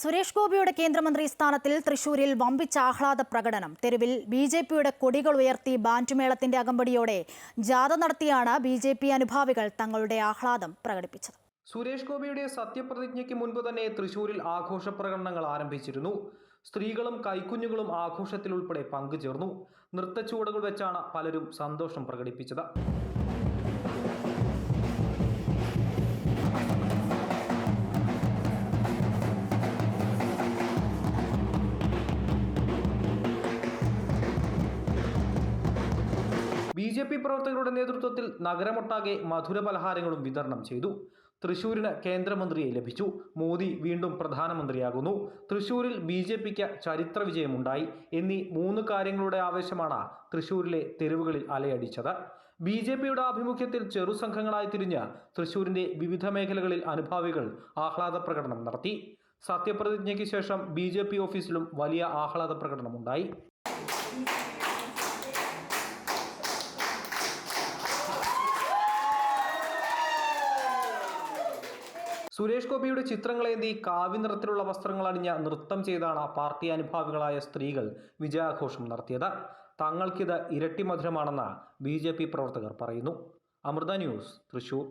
സുരേഷ് ഗോപിയുടെ കേന്ദ്രമന്ത്രി സ്ഥാനത്തിൽ തൃശൂരിൽ വമ്പിച്ച ആഹ്ലാദ പ്രകടനം. തെരുവിൽ ബി ജെ പിയുടെ കൊടികൾ ഉയർത്തി ബാൻഡുമേളത്തിന്റെ അകമ്പടിയോടെ ജാഥ നടത്തിയാണ് ബി ജെ പി അനുഭാവികൾ തങ്ങളുടെ ആഹ്ലാദം പ്രകടിപ്പിച്ചത്. സുരേഷ് ഗോപിയുടെ സത്യപ്രതിജ്ഞയ്ക്ക് മുൻപ് തന്നെ തൃശൂരിൽ ആഘോഷ പ്രകടനങ്ങൾ ആരംഭിച്ചിരുന്നു. സ്ത്രീകളും കൈക്കുഞ്ഞുങ്ങളും ആഘോഷത്തിൽ ഉൾപ്പെടെ പങ്കുചേർന്നു. നൃത്തച്ചുവടുകൾ വെച്ചാണ് പലരും സന്തോഷം പ്രകടിപ്പിച്ചത്. ബി ജെ പി പ്രവർത്തകരുടെ നേതൃത്വത്തിൽ നഗരമൊട്ടാകെ മധുര പലഹാരങ്ങളും വിതരണം ചെയ്തു. തൃശൂരിന് കേന്ദ്രമന്ത്രിയെ ലഭിച്ചു. മോദി വീണ്ടും പ്രധാനമന്ത്രിയാകുന്നു. തൃശൂരിൽ ബി ജെ പിക്ക് ചരിത്ര വിജയമുണ്ടായി. എന്നീ മൂന്ന് കാര്യങ്ങളുടെ ആവേശമാണ് തൃശൂരിലെ തെരുവുകളിൽ അലയടിച്ചത്. ബി ജെ പിയുടെ ആഭിമുഖ്യത്തിൽ ചെറുസംഘങ്ങളായി തിരിഞ്ഞ് തൃശൂരിന്റെ വിവിധ മേഖലകളിൽ അനുഭാവികൾ ആഹ്ലാദ പ്രകടനം നടത്തി. സത്യപ്രതിജ്ഞയ്ക്ക് ശേഷം ബി ഓഫീസിലും വലിയ ആഹ്ലാദ പ്രകടനമുണ്ടായി. സുരേഷ് ഗോപിയുടെ ചിത്രങ്ങളേന്തി കാവ്യ നിറത്തിലുള്ള വസ്ത്രങ്ങൾ അണിഞ്ഞ നൃത്തം ചെയ്താണ് പാർട്ടി അനുഭാവികളായ സ്ത്രീകൾ വിജയാഘോഷം നടത്തിയത്. തങ്ങൾക്കിത് ഇരട്ടി മധുരമാണെന്ന് ബി പ്രവർത്തകർ പറയുന്നു. അമൃത ന്യൂസ് തൃശൂർ.